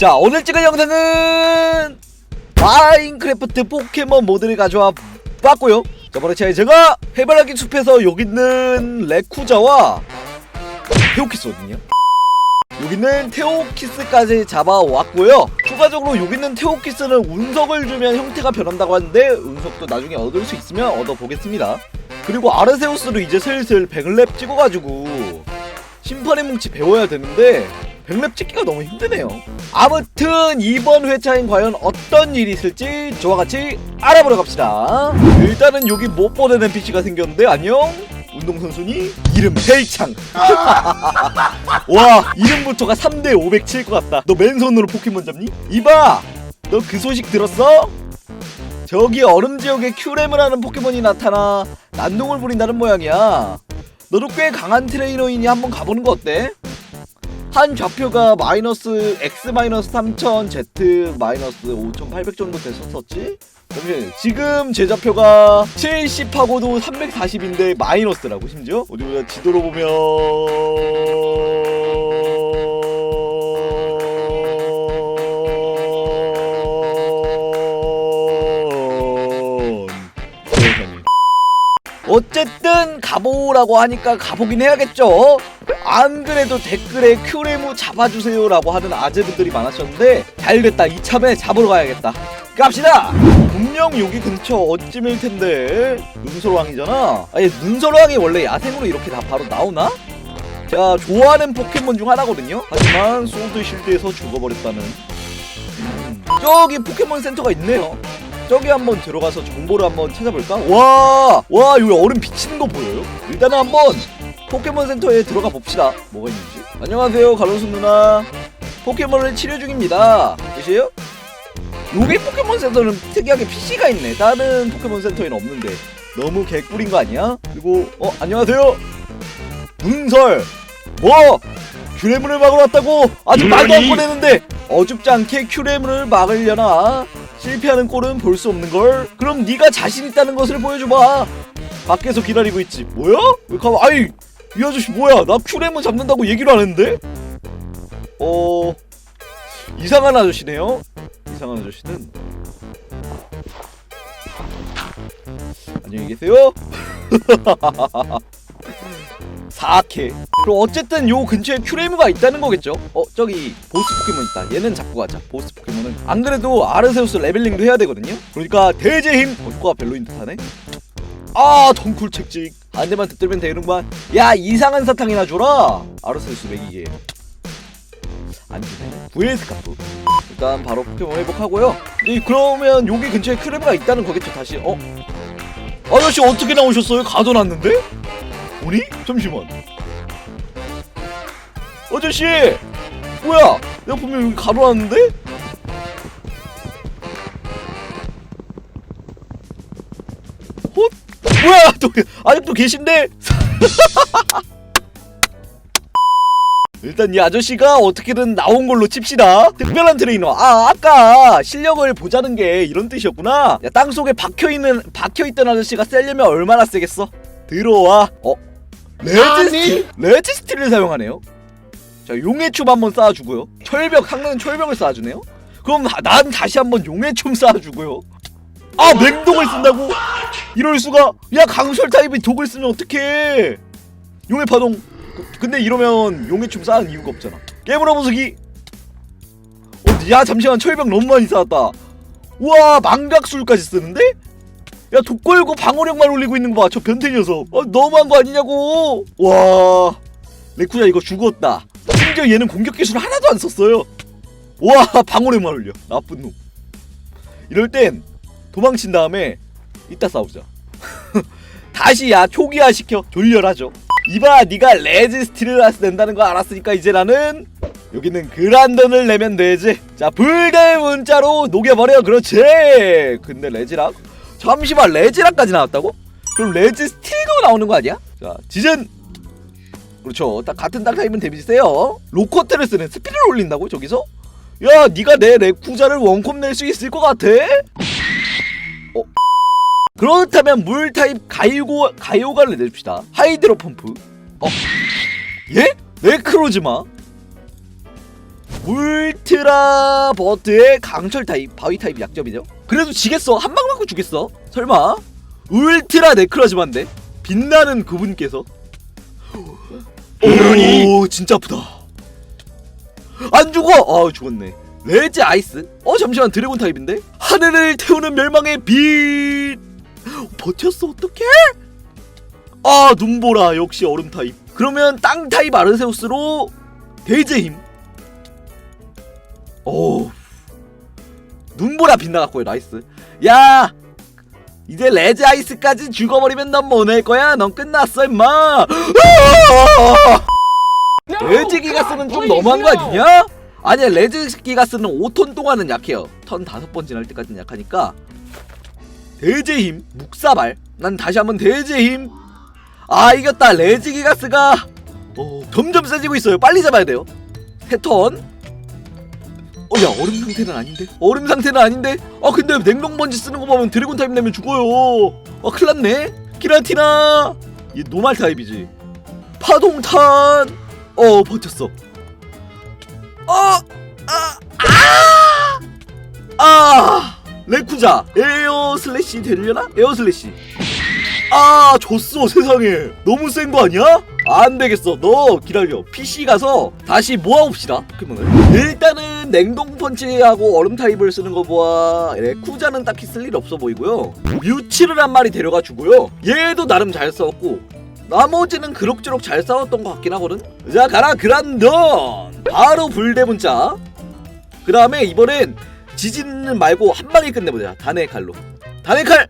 자 오늘 찍을 영상은 마인크래프트 포켓몬 모드를 가져와 봤고요. 저번에 제가 해바라기 숲에서 여기 있는 레쿠자와 테오키스거든요. 여기 있는 테오키스까지 잡아왔고요. 추가적으로 여기 있는 테오키스는 운석을 주면 형태가 변한다고 하는데 운석도 나중에 얻을 수 있으면 얻어보겠습니다. 그리고 아르세우스를 이제 슬슬 100렙 찍어가지고 심판의 뭉치 배워야 되는데 100렙 찍기가 너무 힘드네요. 아무튼 이번 회차엔 과연 어떤 일이 있을지 저와 같이 알아보러 갑시다. 일단은 여기 못 보는 NPC가 생겼는데 안녕. 운동선수니? 이름 헬창. 와 이름부터가 3대 500칠것 같다. 너 맨손으로 포켓몬 잡니? 이봐 너 그 소식 들었어? 저기 얼음 지역에 큐렘을 하는 포켓몬이 나타나 난동을 부린다는 모양이야. 너도 꽤 강한 트레이너이니 한번 가보는 거 어때? 한 좌표가 마이너스 x 마이너스 3000 z 마이너스 5800 정도 됐었었지? 잠시 지금 제 좌표가 70하고도 340인데 마이너스라고 심지어 어디 보자 지도로 보면 세상에 어쨌든 가보라고 하니까 가보긴 해야겠죠. 안 그래도 댓글에 큐레무 잡아주세요라고 하는 아재분들이 많으셨는데 잘 됐다 이참에 잡으러 가야겠다. 갑시다. 분명 여기 근처 어쯤일 텐데 눈솔왕이잖아. 아니 눈솔왕이 원래 야생으로 이렇게 다 바로 나오나? 제가 좋아하는 포켓몬 중 하나거든요. 하지만 소드 실드에서 죽어버렸다는. 음, 저기 포켓몬 센터가 있네요. 저기 한번 들어가서 정보를 한번 찾아볼까? 와, 와 여기 얼음 비치는 거 보여요? 일단은 한번 포켓몬 센터에 들어가 봅시다. 뭐가 있는지. 안녕하세요, 갈로스 누나. 포켓몬을 치료 중입니다. 계세요? 여기 포켓몬 센터는 특이하게 PC가 있네. 다른 포켓몬 센터에는 없는데. 너무 개꿀인 거 아니야? 그리고 어 안녕하세요. 눈설. 뭐? 큐레문을 막으러 왔다고? 아직 말도 안 꺼내는데 어줍지 않게 큐레문을 막으려나? 실패하는 꼴은 볼 수 없는 걸. 그럼 네가 자신 있다는 것을 보여줘봐. 밖에서 기다리고 있지. 뭐야? 왜 가? 아이 이 아저씨 뭐야? 나 큐레문 잡는다고 얘기를 안 했는데? 어 이상한 아저씨네요. 이상한 아저씨는 안녕히 계세요. 사케. 그럼 어쨌든 요 근처에 큐레이무가 있다는 거겠죠? 어 저기 보스 포켓몬 있다. 얘는 잡고 가자. 보스 포켓몬은 안 그래도 아르세우스 레벨링도 해야 되거든요. 그러니까 대제 힘. 어, 효과가 별로인 듯하네. 아 덩쿨 책찍. 한 대만 득들면 되는구만. 야 이상한 사탕이나 줘라. 아르세우스 먹이게. 안 주네. VS 카프. 일단 바로 포켓몬 회복하고요. 이 그러면 여기 근처에 큐레이무가 있다는 거겠죠? 다시 어? 아저씨 어떻게 나오셨어요? 가둬놨는데? 우리? 잠시만. 아저씨! 뭐야? 내가 분명 여기 가둬놨는데? 또 아직도 계신데? 일단 이 아저씨가 어떻게든 나온 걸로 칩시다. 특별한 트레이너. 아 아까 실력을 보자는 게 이런 뜻이었구나. 야, 땅 속에 박혀 있는 박혀 있던 아저씨가 세려면 얼마나 세겠어? 들어와. 어? 레드 스틸 레드 스틸을 사용하네요. 자 용의 춤 한번 쌓아주고요. 철벽 항상 철벽을 쌓아주네요. 그럼 나- 난 다시 한번 용의 춤 쌓아주고요. 아 맹독을 쓴다고? 이럴 수가? 야 강철 타입이 독을 쓰면 어떡해? 용의 파동. 그- 근데 이러면 용의 춤 쌓은 이유가 없잖아. 깨물어 보수기. 어, 야 잠시만 철벽 너무 많이 쌓았다. 우와 망각술까지 쓰는데? 야 독 걸고 방어력만 올리고 있는 거 봐. 저 변태 녀석. 어, 너무한 거 아니냐고. 와 레쿠자 이거 죽었다. 심지어 얘는 공격 기술 하나도 안 썼어요. 와 방어력만 올려. 나쁜 놈. 이럴 땐 도망친 다음에 이따 싸우자. 다시 야 초기화 시켜 졸렬하죠. 이봐 네가 레즈 스틸을 된다는 거 알았으니까 이제 나는 여기는 그란던을 내면 되지. 자 불대 문자로 녹여버려 그렇지. 근데 레지락 잠시만 레지락까지 나왔다고? 그럼 스틸도 나오는 거 아니야? 자 지진 그렇죠. 딱 같은 딱 타입은 데미지 세요. 로커테를 쓰는 스피드를 올린다고 저기서? 야 네가 내 레쿠자를 원콤 낼 수 있을 것 같아? 어? 그렇다면 물 타입 가이고 가요가를 내줍시다. 하이드로 펌프. 어? 예? 네크로즈마? 울트라 버트의 강철 타입 바위 타입 약점이죠? 그래도 지겠어. 한 방 맞고 죽겠어. 설마? 울트라 네크라즈만데? 빛나는 그분께서? 오 진짜 아프다. 안 죽어! 아 죽었네. 레즈 아이스? 어 잠시만. 드래곤 타입인데? 하늘을 태우는 멸망의 빛 버텼어 어떡해? 아 눈보라 역시 얼음 타입. 그러면 땅 타입 아르세우스로 대제 힘. 오 눈보라 빛나갔고요 나이스. 야! 이제 레즈 아이스까지 죽어버리면 넌 뭐낼 거야? 넌 끝났어 임마! 레즈 기가스는 좀 너무한 거 아니냐? 아니야 레즈 기가스는 5턴 동안은 약해요. 턴 다섯 번 지날 때까지는 약하니까 대제 힘 묵사발. 난 다시 한번 대제 힘 아 이겼다. 레즈 기가스가 어, 점점 세지고 있어요. 빨리 잡아야 돼요. 세턴. 어야 얼음 상태는 아닌데? 얼음 상태는 아닌데? 아 근데 냉동 번지 쓰는 거 보면 드래곤 타입 내면 죽어요. 아 큰일났네. 키라티나. 얘 노말 타입이지. 파동탄. 어 버텼어. 어, 어아아 레쿠자. 에어 슬래시 되려나? 에어 슬래시. 아 줬어 세상에. 너무 센 거 아니야? 안 되겠어. 너 기다려. PC 가서 다시 모아봅시다. 포켓몬을 일단은 냉동 펀치하고 얼음 타입을 쓰는 거 보아. 레쿠자는 딱히 쓸 일 없어 보이고요. 뮤치를 한 마리 데려가 주고요. 얘도 나름 잘 싸웠고 나머지는 그럭저럭 잘 싸웠던 것 같긴 하거든? 자 가라 그란던 바로 불대문자. 그 다음에 이번엔 지진은 말고 한 방에 끝내보자. 단의 칼로. 단의 칼!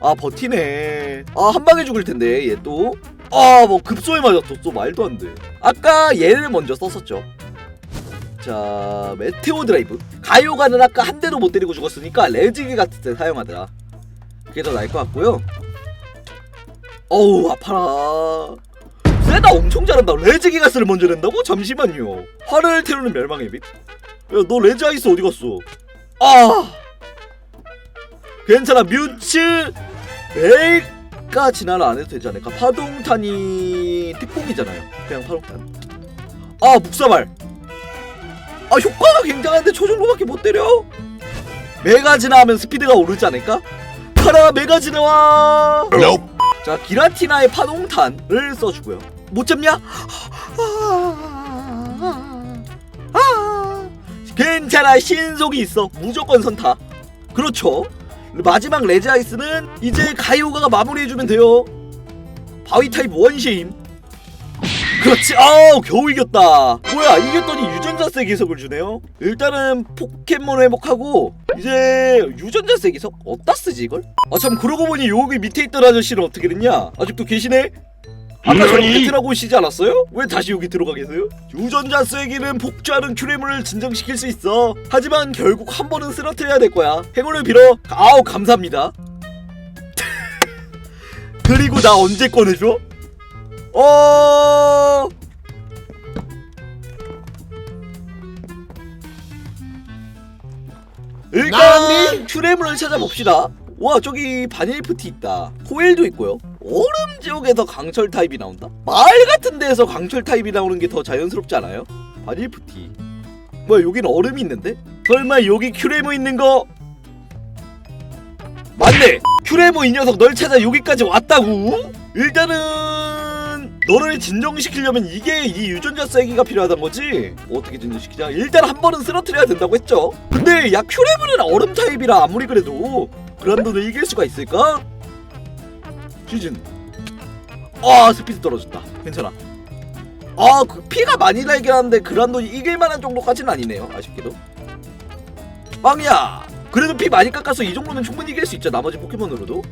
아 버티네. 아 한 방에 죽을 텐데 얘 또 아 뭐 급소에 맞았어 또 말도 안 돼. 아까 얘를 먼저 썼었죠. 자 메테오 드라이브. 가요가는 아까 한 대도 못 때리고 죽었으니까 레지기 같은 때 사용하더라. 그게 더 나을 것 같고요. 어우 아파라. 세다 엄청 잘한다. 레지기 가스를 먼저 낸다고? 잠시만요. 화를 태우는 멸망의 빛? 야너 레지 아이스 어디 갔어? 아! 괜찮아 뮤츠 에이가 진화를 안 해도 되지 않을까? 파동탄이 특공이잖아요. 그냥 파동탄 아 묵사발. 아 효과가 굉장한데 초중로밖에 못 때려? 메가 진화하면 스피드가 오르지 않을까? 가라 메가 진화와! 자 기라티나의 파동탄을 써주고요. 못 잡냐 괜찮아. 신속이 있어. 무조건 선타. 그렇죠. 마지막 레즈 아이스는 이제 가이오가가 마무리해주면 돼요. 바위 타입 원시임. 그렇지. 아우 겨우 이겼다. 뭐야 이겼더니 유전자 세 기석을 주네요. 일단은 포켓몬 회복하고 이제 유전자 세 기석 어디다 쓰지 이걸? 아 참 그러고 보니 여기 밑에 있던 아저씨는 어떻게 됐냐? 아직도 계시네? 아까 저랑 배틀하고 오시지 않았어요? 왜 다시 여기 들어가 계세요? 유전자 쐐기는 폭주하는 큐레물을 진정시킬 수 있어. 하지만 결국 한 번은 쓰러뜨려야 될 거야. 행운을 빌어. 아우 감사합니다. 그리고 나 언제 꺼내줘? 어... 일단 큐레물을 찾아봅시다. 와 저기 바닐프티 있다. 코일도 있고요 얼음 지옥에서 강철 타입이 나온다? 마을 같은 데에서 강철 타입이 나오는 게 더 자연스럽지 않아요? 바닐프티 뭐야 여기는 얼음이 있는데? 설마 여기 큐레모 있는 거 맞네 큐레모 이 녀석 널 찾아 여기까지 왔다고? 일단은 너를 진정시키려면 이게 이 유전자 쐐기가 필요하단 거지 어떻게 진정시키자 일단 한 번은 쓰러뜨려야 된다고 했죠 근데 야 큐레모는 얼음 타입이라 아무리 그래도 그란돈을 이길 수가 있을까? 시즌 아 스피드 떨어졌다. 괜찮아. 아 그 피가 많이 날긴 하는데 그란돈이 이길 만한 정도까지는 아니네요 아쉽게도. 빵이야! 그래도 피 많이 깎아서 이 정도면 충분히 이길 수 있죠 나머지 포켓몬으로도.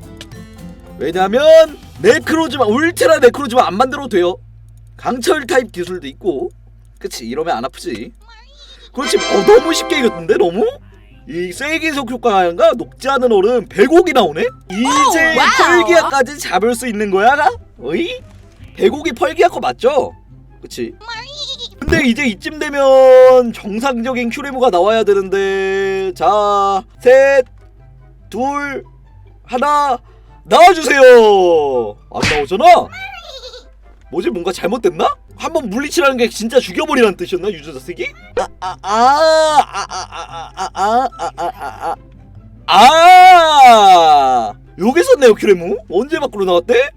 왜냐면 네크로즈만 울트라 네크로즈만 안 만들어도 돼요. 강철 타입 기술도 있고. 그치 이러면 안 아프지. 그렇지 어 너무 쉽게 이겼는데 너무? 이 세기속 효과가 녹지 않은 얼음 100억이 나오네? 이제 오. 펄기아까지 잡을 수 있는 거야? 어이? 100억이 펄기아 거 맞죠? 그치? 근데 이제 이쯤 되면 정상적인 큐레모가 나와야 되는데 자, 셋, 둘, 하나 나와주세요 안 나오잖아? 뭐지 뭔가 잘못됐나? 한번 물리치라는 게 진짜 죽여버리라는 뜻이었나 유전자 쓰기? 아아아아아아아아아아아 아 여기 있었네요 큐레무 언제 밖으로 나왔대?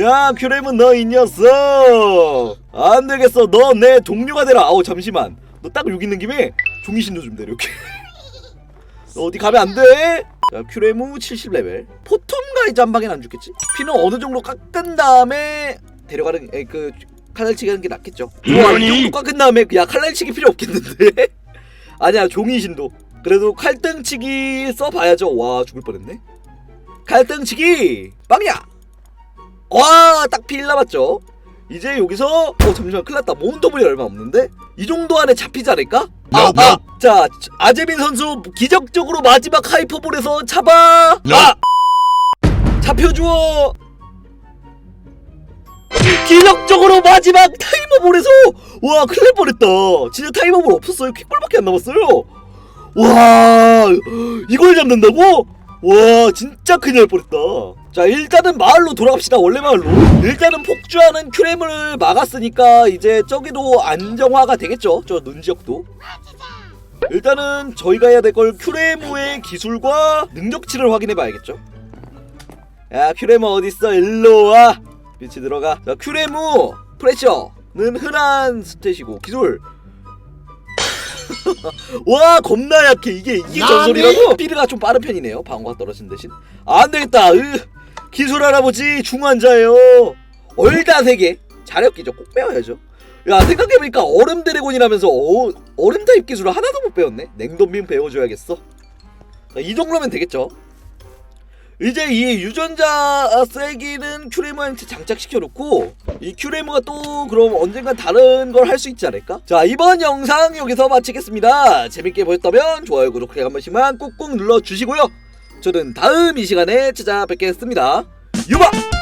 야 큐레무 너 이 녀석 안 되겠어 너 내 동료가 되라 아우 잠시만 너 딱 여기 있는 김에 종이신도 좀 내려 이렇게 너 어디 가면 안 돼 자 큐레무 70레벨 포톰가이즈 한 방엔 안 죽겠지? 피는 어느 정도 깎은 다음에 데려가는 에, 그 칼날치기 하는 게 낫겠죠. 정도 깎은 다음에 야 칼날치기 필요 없겠는데? 아니야 종이신도. 그래도 칼등치기 써봐야죠. 와 죽을 뻔했네. 칼등치기! 빵야! 와딱 필 남았죠. 이제 여기서 어 잠시만 큰일났다. 모은더블이 얼마 없는데? 이 정도 안에 잡히지 않을까? 아, 아, 자 아재민 선수 기적적으로 마지막 하이퍼볼에서 잡아! 아! 잡혀주어 기적적으로 마지막 타이머볼에서 와 큰일 날 뻔했다. 진짜 타이머볼 없었어요? 퀵볼밖에 안 남았어요. 와 이걸 잡는다고? 와 진짜 큰일 날 뻔했다. 자 일단은 마을로 돌아갑시다. 원래 마을로. 일단은 폭주하는 큐레을 막았으니까 이제 저기도 안정화가 되겠죠? 저 눈 지역도. 일단은 저희가 해야 될 걸 큐레모의 기술과 능력치를 확인해 봐야겠죠? 야 큐레모 어딨어? 일로와 빛이 들어가. 자 큐레모 프레셔는 흔한 스탯이고 기술! 와 겁나 약해. 이게 이게 전설이라고? 피드가 좀 빠른 편이네요 방어가 떨어진 대신. 안 되겠다. 으, 기술 할아버지 중환자예요. 얼다 세개. 자력기죠 꼭 배워야죠. 야 생각해보니까 얼음 드래곤이라면서 어, 얼음 타입 기술을 하나도 못 배웠네. 냉동빔 배워줘야겠어. 자, 이 정도면 되겠죠 이제 이 유전자 세기는 큐레모한테 장착시켜 놓고 이 큐레모가 또 그럼 언젠간 다른 걸 할 수 있지 않을까? 자 이번 영상 여기서 마치겠습니다. 재밌게 보셨다면 좋아요 구독하기 한 번씩만 꾹꾹 눌러주시고요. 저는 다음 이 시간에 찾아뵙겠습니다. 유바